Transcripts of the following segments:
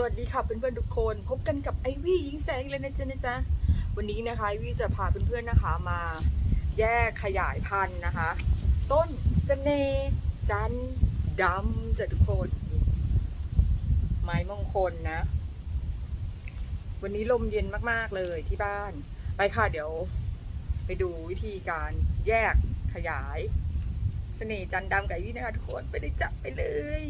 สวัสดีค่ะเพื่อนๆทุกคน พบกันกับไอวี่ยิงแสงเลยนะจ๊ะนะจ๊ะวันนี้นะคะไอวี่จะพาเพื่อนๆนะคะมาแยกขยายพันธุ์นะคะ ต้นเสน่ห์จันดำจ้ะทุกคน ไม้มงคลนะ วันนี้ลมเย็นมากๆเลยที่บ้าน ไปค่ะเดี๋ยว ไปดูวิธีการแยกขยาย เสน่ห์จันดำกับไอวี่นะคะทุกคนไปได้จับไปเลย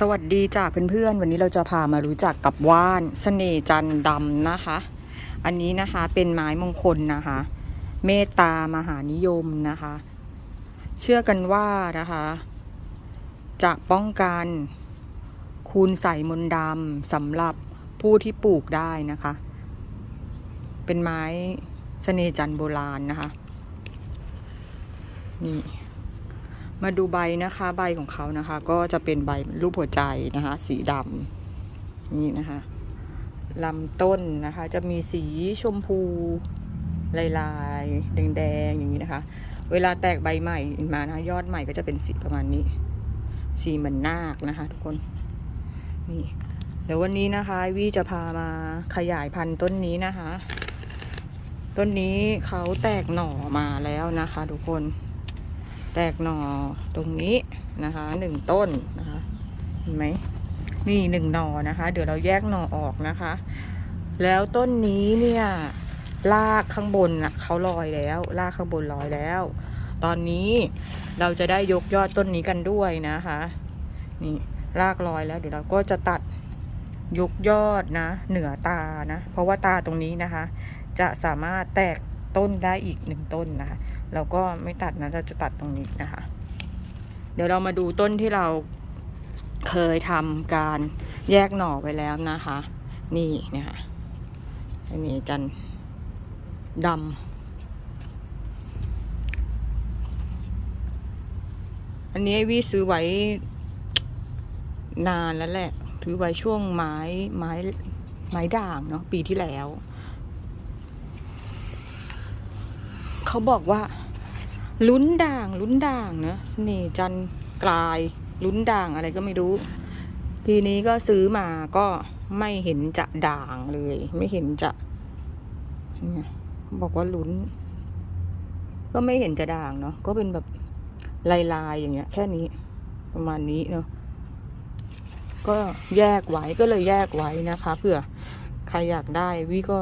สวัสดีจ้าเพื่อนๆ วันนี้เราจะพามารู้จักกับว่านเสน่จันดำนะคะ อันนี้นะคะเป็นไม้มงคลนะคะ เมตตามหานิยมนะคะ เชื่อกันว่านะคะ จะป้องกันคูณใส่มนดำสำหรับผู้ที่ปลูกได้นะคะ เป็นไม้เสน่จันโบราณนะคะ นี่ มาดูใบนะคะ ใบของเขานะคะ ก็จะเป็นใบรูปหัวใจนะคะ สีดำนี่นะคะลำต้นนะคะ จะมีสีชมพูลายลายแดงๆอย่างนี้นะคะ เวลาแตกใบใหม่มานะคะยอดใหม่ก็จะเป็นสีประมาณนี้ สีเหมือนนาคนะคะ ทุกคนนี่เดี๋ยววันนี้นะคะวี่จะพามาขยายพันธุ์ต้นนี้นะคะ ต้นนี้เขาแตกหน่อมาแล้วนะคะ ทุกคน แตกหน่อตรงนี้นะคะหนึ่งต้นนะคะเห็นไหมนี่หนึ่งหน่อนะคะ เดี๋ยวเราแยกหน่อออกนะคะ แล้วต้นนี้เนี่ยรากข้างบนน่ะเขาลอยแล้วรากข้างบนลอยแล้ว ตอนนี้เราจะได้ยกยอดต้นนี้กันด้วยนะคะนี่รากลอยแล้ว เดี๋ยวเราก็จะตัดยกยอดนะ เหนือตานะ เพราะว่าตาตรงนี้นะคะ จะสามารถแตกต้นได้อีกหนึ่งต้นนะคะ เราก็ไม่ตัดนะเราจะตัดตรงนี้นะคะ เดี๋ยวเรามาดูต้นที่เราเคยทำการแยกหน่อไปแล้วนะคะ นี่นะคะอันนี้จันดำอันนี้วิซื้อไว้นานแล้วแหละ ถือไว้ช่วงไม้ไม้ไม้ด่างเนาะปีที่แล้ว เขาบอกว่า ลุ้นด่างลุ้นด่างเนอะเสน่จันกลายลุ้นด่างอะไรก็ไม่รู้ ทีนี้ก็ซื้อมาก็ไม่เห็นจะด่างเลย ไม่เห็นจะเนี่ยบอกว่าลุ้น ก็ไม่เห็นจะด่างเนาะก็เป็นแบบลายๆอย่างเงี้ย แค่นี้ ประมาณนี้เนาะก็แยกไว้ก็เลยแยกไว้นะคะเผื่อใครอยากได้วิก็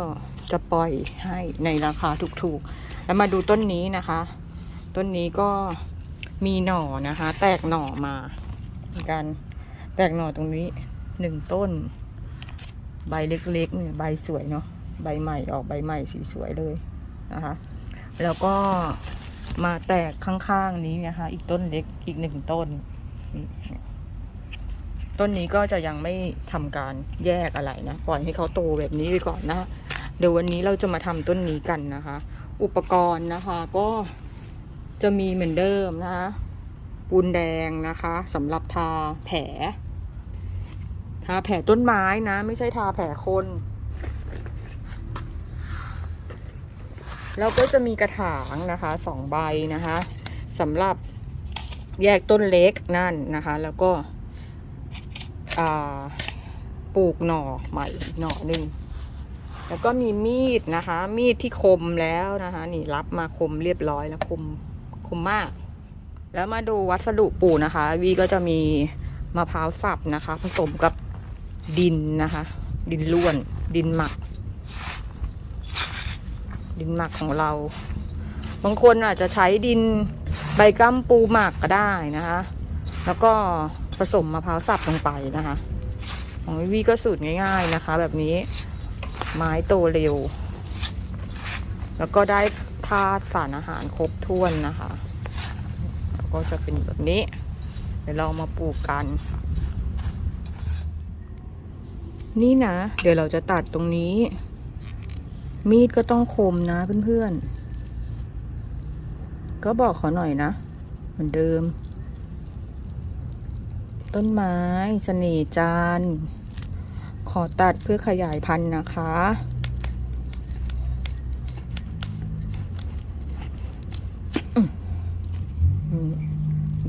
จะปล่อยให้ในราคาถูกๆ แล้วมาดูต้นนี้นะคะ ต้นนี้ก็มีหน่อนะคะ แตกหน่อมาเหมือนกันแตกหน่อตรงนี้หนึ่งต้น ใบเล็กๆเนี่ยใบสวยเนาะใบใหม่ออกใบใหม่สีสวยเลยนะคะ แล้วก็มาแตกข้างๆนี้นะคะ อีกต้นเล็กอีกหนึ่งต้น ต้นนี้ก็จะยังไม่ทำการแยกอะไรนะ ปล่อยให้เขาโตแบบนี้ไปก่อนนะ เดี๋ยววันนี้เราจะมาทำต้นนี้กันนะคะ อุปกรณ์นะคะก็จะมีเหมือนเดิมนะคะปูนแดงนะคะสำหรับทาแผล ทาแผลต้นไม้นะ ไม่ใช่ทาแผลคน แล้วก็จะมีกระถางนะคะสองใบนะคะสำหรับแยกต้นเล็กนั่นนะคะ แล้วก็ปลูกหน่อใหม่หน่อหนึ่ง แล้วก็มีมีดนะคะ มีดที่คมแล้วนะคะ นี่รับมาคมเรียบร้อยแล้วคมคมมาก แล้วมาดูวัสดุปูนะคะ วีก็จะมีมะพร้าวสับนะคะ ผสมกับดินนะคะ ดินล้วน ดินหมัก ดินหมักของเรา บางคนอาจจะใช้ดินใบกัมปูหมักก็ได้นะคะ แล้วก็ผสมมะพร้าวสับลงไปนะคะของวีก็สูตรง่าย ๆนะคะ แบบนี้ ไม้โตเร็ว แล้วก็ได้ธาตุสารอาหารครบถ้วนนะคะ แล้วก็จะเป็นแบบนี้ เดี๋ยวเรามาปลูกกัน นี่นะ เดี๋ยวเราจะตัดตรงนี้ มีดก็ต้องคมนะเพื่อนๆ ก็บอกขอหน่อยนะ เหมือนเดิม ต้นไม้สน่ห์จันทร์ ขอตัดเพื่อขยายพันธุ์นะคะ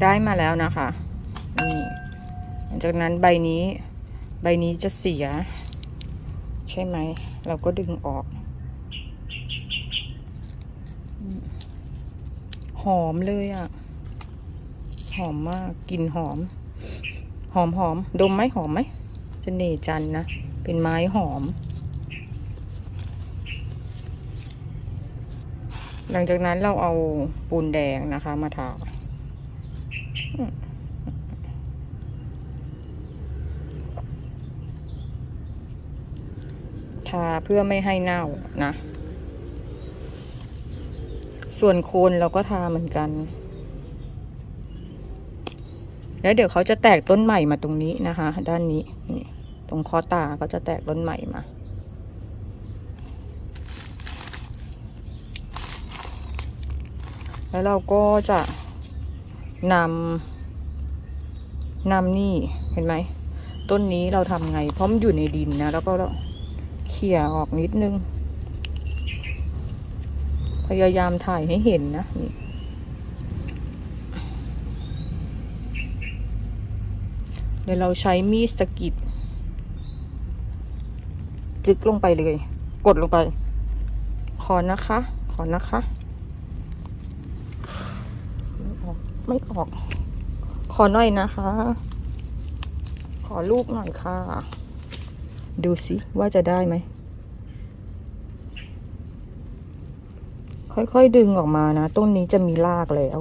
ได้มาแล้วนะคะหลังจากนั้นใบนี้ ใบนี้จะเสีย ใช่ไหม เราก็ดึงออก หอมเลยอะ่ะ หอมมากกลิ่นหอม หอมหอมดมไหมหอมไหม เสน่จันนะ เป็นไม้หอม หลังจากนั้นเราเอาปูนแดงนะคะ มาทาทาเพื่อไม่ให้เน่านะ ส่วนโคนเราก็ทาเหมือนกันแล้วเดี๋ยวเขาจะแตกต้นใหม่มาตรงนี้นะคะ ด้านนี้นี่ รงคอตาก็จะแตกต้นใหม่มา แล้วเราก็จะนำนำนี่เห็นไหม ต้นนี้เราทำไง เพราะมันอยู่ในดินนะ แล้วก็เขี่ยออกนิดนึง พยายามถ่ายให้เห็นนะนี่เดี๋ยวเราใช้มีดสกิด จึกลงไปเลย กดลงไป ขอนะคะ ขอนะคะ ไม่ออกไม่ออก ขอหน่อยนะคะ ขอลูกหน่อยค่ะ ดูสิว่าจะได้ไหม ค่อยๆดึงออกมานะ ต้นนี้จะมีรากแล้ว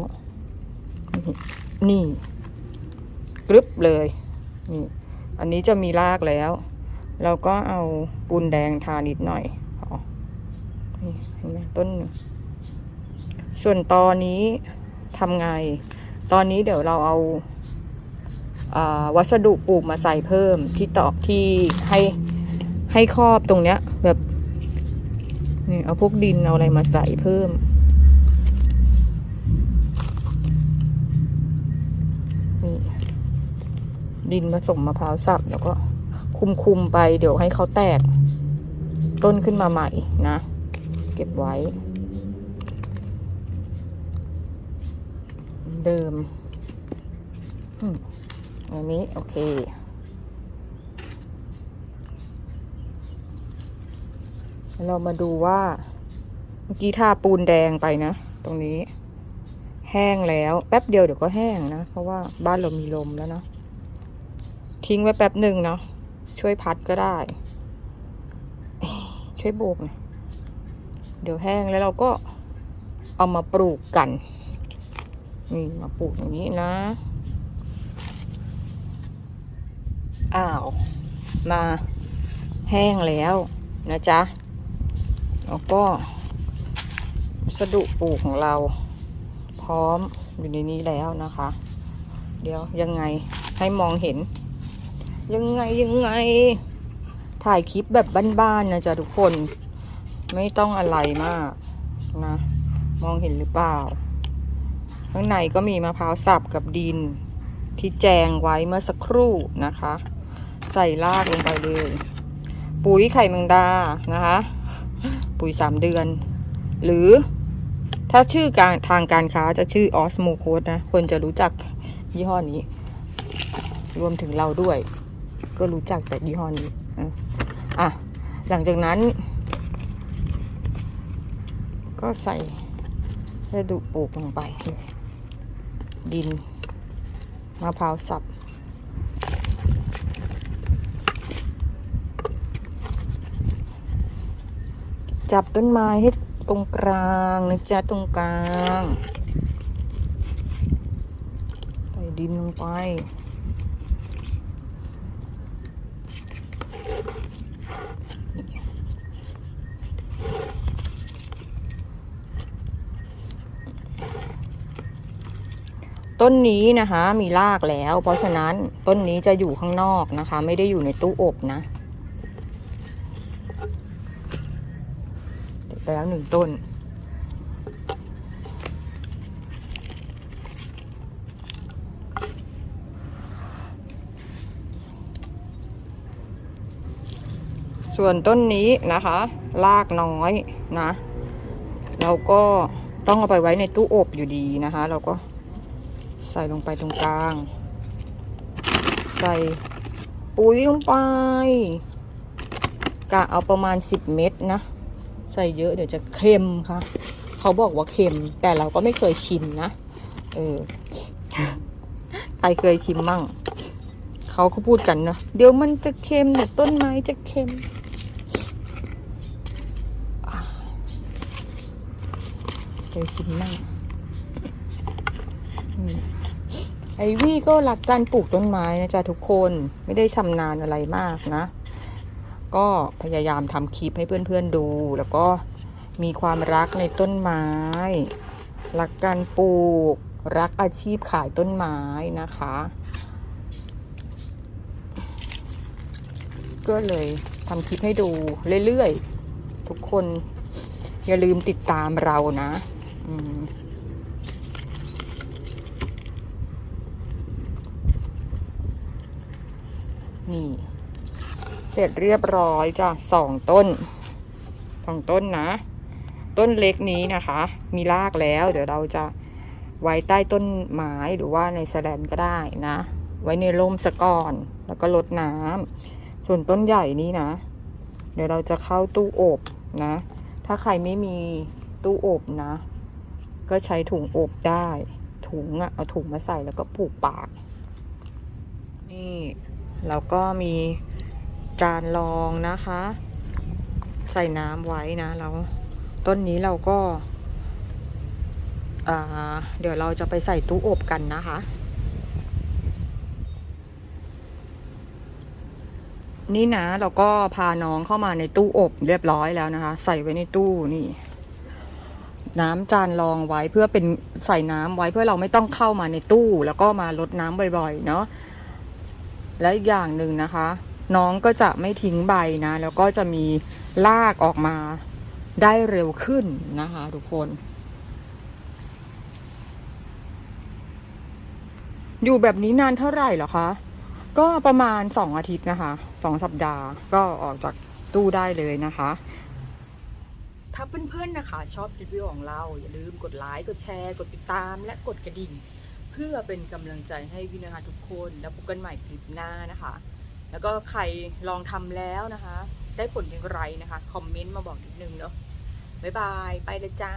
นี่กรึบเลย นี่ อันนี้จะมีรากแล้ว เราก็เอาปูนแดงทานิดหน่อยอ๋อนี่เห็นไหมต้น ส่วนตอนนี้ทำไง ตอนนี้เดี๋ยวเราเอาอาวัสดุปลูกมาใส่เพิ่มที่ต่อที่ให้ให้ครอบตรงเนี้ย แบบนี่เอาพวกดินเอาอะไรมาใส่เพิ่ม นี่ดินผสมมะพร้าวสับแล้วก็ คุมๆไปเดี๋ยวให้เขาแตก ต้นขึ้นมาใหม่นะ เก็บไว้ เดิมอืมอันนี้โอเคเรามาดูว่า เมื่อกี้ทาปูนแดงไปนะ ตรงนี้ แห้งแล้ว แป๊บเดียวเดี๋ยวก็แห้งนะ เพราะว่าบ้านเรามีลมแล้วเนาะทิ้งไว้แป๊บหนึ่งเนาะ ช่วยพัดก็ได้ ช่วยโบกหน่อยเดี๋ยวแห้งแล้วเราก็เอามาปลูกกัน นี่มาปลูกอย่างนี้นะ อ้าว มาแห้งแล้วนะจ๊ะ แล้วก็สดุปลูกของเรา พร้อมอยู่ในนี้แล้วนะคะ เดี๋ยวยังไงให้มองเห็น ยังไงยังไง ถ่ายคลิปแบบบ้านๆนะจ๊ะทุกคน ไม่ต้องอะไรมากนะ มองเห็นหรือเปล่า ข้างในก็มีมะพร้าวสับกับดิน ที่แจงไว้เมื่อสักครู่นะคะ ใส่รากลงไปเลย ปุ๋ยไข่แมงดานะคะ ปุ๋ยสามเดือน หรือถ้าชื่อการทางการค้าจะชื่อออสโมโคดนะ คนจะรู้จักยี่ห้อนี้ รวมถึงเราด้วย ก็รู้จักแต่ยี่ห้อนี้อะอะหลังจากนั้น ก็ใส่กระดูกปลูกลงไป ดินมะพร้าวสับจับต้นไม้ให้ตรงกลางนะจ๊ะตรงกลาง ใส่ดินลงไป ต้นนี้นะคะมีรากแล้ว เพราะฉะนั้นต้นนี้จะอยู่ข้างนอกนะคะ ไม่ได้อยู่ในตู้อบนะติดไปแล้วหนึ่งต้น ส่วนต้นนี้นะคะรากน้อยนะ เราก็ต้องเอาไปไว้ในตู้อบอยู่ดีนะคะ เราก็ ใส่ลงไปตรงกลาง ใส่ปุ๋ยลงไปกะเอาประมาณ 10 เม็ดนะ ใส่เยอะเดี๋ยวจะเค็มค่ะ เขาบอกว่าเค็ม แต่เราก็ไม่เคยชิมนะ เออ ใครเคยชิมมั่ง เขาก็พูดกันนะเดี๋ยวมันจะเค็มเดี๋ยวต้นไม้จะเค็มเคยชิมมั่งอืม ไอวี่ก็รักการปลูกต้นไม้นะจ๊ะทุกคนไม่ได้ชำนาญอะไรมากนะ ก็พยายามทำคลิปให้เพื่อนๆดู แล้วก็มีความรักในต้นไม้ รักการปลูก รักอาชีพขายต้นไม้นะคะ ก็เลยทำคลิปให้ดูเรื่อยๆ ทุกคนอย่าลืมติดตามเรานะ อืม นี่ เสร็จเรียบร้อยจ้ะสองต้นสองต้นนะ ต้นเล็กนี้นะคะ มีรากแล้ว เดี๋ยวเราจะไว้ใต้ต้นไม้หรือว่าในแสแลนก็ได้นะ ไว้ในร่มสะก่อน แล้วก็ลดน้ำส่วนต้นใหญ่นี้นะ เดี๋ยวเราจะเข้าตู้อบนะ ถ้าใครไม่มีตู้อบนะ ก็ใช้ถุงอบได้ ถุงอะเอาถุงมาใส่แล้วก็ผูกปาก นี่ แล้วก็มีจานรองนะคะ ใส่น้ำไว้นะแล้วต้นนี้เราก็าเดี๋ยวเราจะไปใส่ตู้อบกันนะคะ นี่นะเราก็พาน้องเข้ามาในตู้อบเรียบร้อยแล้วนะคะ ใส่ไว้ในตู้นี่ น้ำจานรองไว้เพื่อเป็นใส่น้ำไว้เพื่อเราไม่ต้องเข้ามาในตู้ แล้วก็มาลดน้ำบ่อยๆ เนาะ และอีกอย่างหนึ่งนะคะ น้องก็จะไม่ทิ้งใบนะ แล้วก็จะมีรากออกมาได้เร็วขึ้นนะคะทุกคน อยู่แบบนี้นานเท่าไหร่เหรอคะ ก็ประมาณสองอาทิตย์นะคะสองสัปดาห์ก็ออกจากตู้ได้เลยนะคะ ถ้าเพื่อนๆนะคะ ชอบคลิปวิดีโอของเรา อย่าลืมกดไลค์กดแชร์ กดติดตามและกดกระดิ่ง เพื่อเป็นกำลังใจให้วินาทุกคนแล้วพบกันใหม่คลิปหน้านะคะ แล้วก็ใครลองทำแล้วนะคะ ได้ผลอย่างไรนะคะ คอมเมนต์มาบอกนิดนึงเนาะบ๊ายบาย ไปเลยจ้า